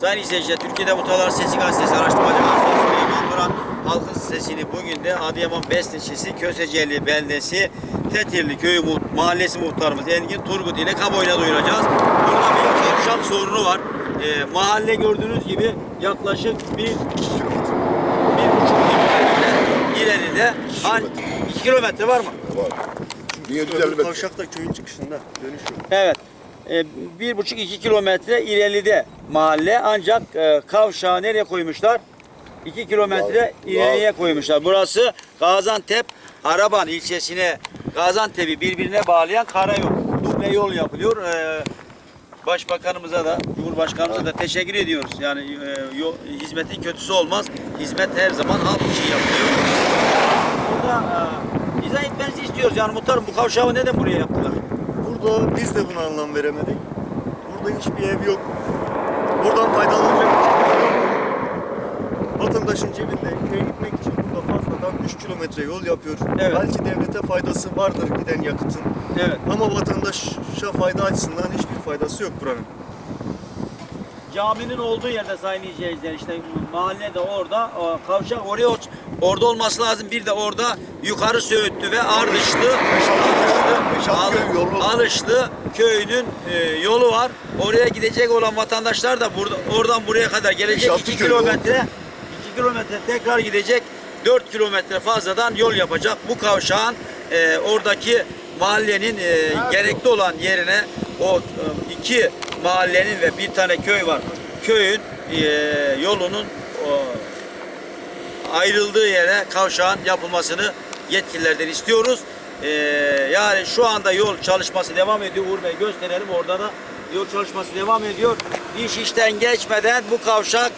Sayın izleyiciler, Türkiye'de Mutalar Sesi Gazetesi araştırmacı gazetesi Süleyman Duran halkın sesini bugün de Adıyaman Best ilçesi Köseceli beldesi Tetirli köyü mu- mahallesi muhtarımız Engin Turgut ile kamuoyuna duyuracağız. Burada bir kavşak sorunu var. Ee, mahalle gördüğünüz gibi yaklaşık bir, bir buçuk kilometre ileride hani iki kilometre var mı? Var. 1750 metre. Kavşak da köyün çıkışında dönüş yok. Evet. E, bir buçuk iki kilometre ileride mahalle ancak e, kavşağı nereye koymuşlar? İki kilometre ileriye koymuşlar. Burası Gaziantep Araban ilçesine Gaziantep'i birbirine bağlayan karayol. Duble yol yapılıyor. E, Başbakanımıza da, Cumhurbaşkanımıza da teşekkür ediyoruz. Yani e, yol, hizmetin kötüsü olmaz. Hizmet her zaman halk için yapılıyor. Burada e, izah etmenizi istiyoruz. Yani muhtarım bu kavşağı neden buraya yaptılar? Burada biz de buna anlam veremedik. Burada hiçbir ev yok. Buradan faydalanacak bir şey yok. Vatandaşın cebinde köye gitmek için burada fazladan 3 kilometre yol yapıyor. Evet. Belki devlete faydası vardır giden yakıtın. Evet. Ama vatandaşa fayda açısından hiçbir faydası yok buranın. Caminin olduğu yerde sayın izleyiciler işte mahallede orada o kavşak oraya orada olması lazım. Bir de orada yukarı Söğütlü ve Ardışlı yolu. Alışlı köyünün e, yolu var. Oraya gidecek olan vatandaşlar da burada oradan buraya kadar gelecek Beş altı 2 köy kilometre 2 kilometre tekrar gidecek 4 kilometre fazladan yol yapacak. Bu kavşağın e, oradaki mahallenin e, gerekli olan yerine o e, iki mahallenin ve bir tane köy var. Köyün e, yolunun o, ayrıldığı yere kavşağın yapılmasını yetkililerden istiyoruz. Ee, yani şu anda yol çalışması devam ediyor. Uğur Bey gösterelim orada da yol çalışması devam ediyor. İş işten geçmeden bu kavşak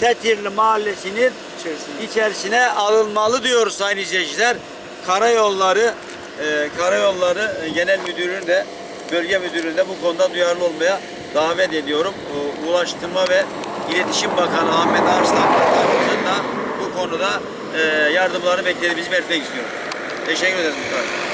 Tetirli Mahallesi'nin İçerisinde. içerisine alınmalı diyoruz sayın izleyiciler. Karayolları e, Karayolları e, Genel Müdürlüğü'nü de bölge müdürlüğünü de bu konuda duyarlı olmaya davet ediyorum. E, Ulaştırma ve İletişim Bakanı Ahmet Arslan Bakanımızın da bu konuda e, yardımlarını beklediğimizi belirtmek istiyorum. Teşekkür ederiz muhtarım.